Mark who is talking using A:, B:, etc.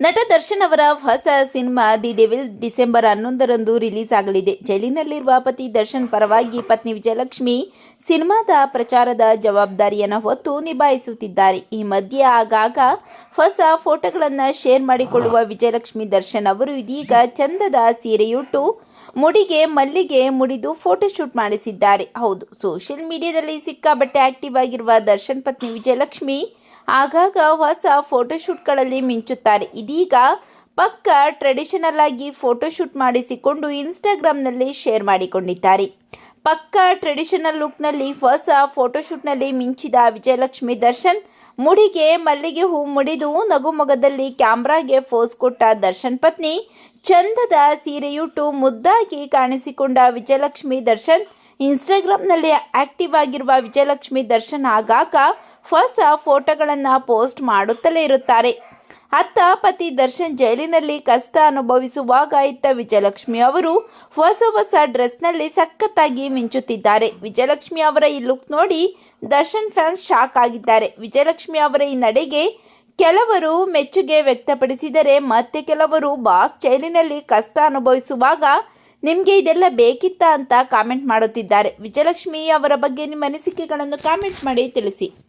A: ನಟ ದರ್ಶನ್ ಅವರ ಹೊಸ ಸಿನಿಮಾ ದಿ ಡೆವಿಲ್ ಡಿಸೆಂಬರ್ ಹನ್ನೊಂದರಂದು ರಿಲೀಸ್ ಆಗಲಿದೆ. ಜೈಲಿನಲ್ಲಿರುವ ಪತಿ ದರ್ಶನ್ ಪರವಾಗಿ ಪತ್ನಿ ವಿಜಯಲಕ್ಷ್ಮಿ ಸಿನಿಮಾದ ಪ್ರಚಾರದ ಜವಾಬ್ದಾರಿಯನ್ನು ಹೊತ್ತು ನಿಭಾಯಿಸುತ್ತಿದ್ದಾರೆ. ಈ ಮಧ್ಯೆ ಆಗಾಗ ಹೊಸ ಫೋಟೋಗಳನ್ನು ಶೇರ್ ಮಾಡಿಕೊಳ್ಳುವ ವಿಜಯಲಕ್ಷ್ಮಿ ದರ್ಶನ್ ಅವರು ಇದೀಗ ಚಂದದ ಸೀರೆಯುಟ್ಟು, ಮುಡಿಗೆ, ಮಲ್ಲಿಗೆ ಮುಡಿದು ಫೋಟೋಶೂಟ್ ಮಾಡಿಸಿದ್ದಾರೆ. ಹೌದು, ಸೋಷಿಯಲ್ ಮೀಡಿಯಾದಲ್ಲಿ ಸಿಕ್ಕಾಬಟ್ಟೆ ಆಕ್ಟಿವ್ ಆಗಿರುವ ದರ್ಶನ್ ಪತ್ನಿ ವಿಜಯಲಕ್ಷ್ಮಿ ಆಗಾಗ ಹೊಸ ಫೋಟೋಶೂಟ್ಗಳಲ್ಲಿ ಮಿಂಚುತ್ತಾರೆ. ಇದೀಗ ಪಕ್ಕ ಟ್ರೆಡಿಷನಲ್ ಆಗಿ ಫೋಟೋಶೂಟ್ ಮಾಡಿಸಿಕೊಂಡು ಇನ್ಸ್ಟಾಗ್ರಾಮ್ನಲ್ಲಿ ಶೇರ್ ಮಾಡಿಕೊಂಡಿದ್ದಾರೆ. ಪಕ್ಕ ಟ್ರೆಡಿಷನಲ್ ಲುಕ್ನಲ್ಲಿ ಹೊಸ ಫೋಟೋಶೂಟ್ನಲ್ಲಿ ಮಿಂಚಿದ ವಿಜಯಲಕ್ಷ್ಮಿ ದರ್ಶನ್, ಮುಡಿಗೆ ಮಲ್ಲಿಗೆ ಹೂ ಮುಡಿದು ನಗುಮೊಗದಲ್ಲಿ ಕ್ಯಾಮ್ರಾಗೆ ಫೋಸ್ ಕೊಟ್ಟ ದರ್ಶನ್ ಪತ್ನಿ, ಚಂದದ ಸೀರೆಯುಟ್ಟು ಮುದ್ದಾಗಿ ಕಾಣಿಸಿಕೊಂಡ ವಿಜಯಲಕ್ಷ್ಮಿ ದರ್ಶನ್ ಇನ್ಸ್ಟಾಗ್ರಾಮ್ನಲ್ಲಿ ಆಕ್ಟಿವ್ ಆಗಿರುವ ವಿಜಯಲಕ್ಷ್ಮಿ ದರ್ಶನ್ ಆಗಾಗ ಹೊಸ ಫೋಟೋಗಳನ್ನು ಪೋಸ್ಟ್ ಮಾಡುತ್ತಲೇ ಇರುತ್ತಾರೆ. ಅತ್ತ ಪತಿ ದರ್ಶನ್ ಜೈಲಿನಲ್ಲಿ ಕಷ್ಟ ಅನುಭವಿಸುವಾಗ ಇತ್ತ ವಿಜಯಲಕ್ಷ್ಮಿ ಅವರು ಹೊಸ ಹೊಸ ಡ್ರೆಸ್ನಲ್ಲಿ ಸಖತ್ತಾಗಿ ಮಿಂಚುತ್ತಿದ್ದಾರೆ. ವಿಜಯಲಕ್ಷ್ಮಿ ಅವರ ಈ ಲುಕ್ ನೋಡಿ ದರ್ಶನ್ ಫ್ಯಾನ್ಸ್ ಶಾಕ್ ಆಗಿದ್ದಾರೆ. ವಿಜಯಲಕ್ಷ್ಮಿ ಅವರ ಈ ನಡೆಗೆ ಕೆಲವರು ಮೆಚ್ಚುಗೆ ವ್ಯಕ್ತಪಡಿಸಿದರೆ ಮತ್ತೆ ಕೆಲವರು ಬಾಸ್ ಜೈಲಿನಲ್ಲಿ ಕಷ್ಟ ಅನುಭವಿಸುವಾಗ ನಿಮಗೆ ಇದೆಲ್ಲ ಬೇಕಿತ್ತ ಅಂತ ಕಾಮೆಂಟ್ ಮಾಡುತ್ತಿದ್ದಾರೆ. ವಿಜಯಲಕ್ಷ್ಮಿ ಅವರ ಬಗ್ಗೆ ನಿಮ್ಮ ಅನಿಸಿಕೆಗಳನ್ನು ಕಾಮೆಂಟ್ ಮಾಡಿ ತಿಳಿಸಿ.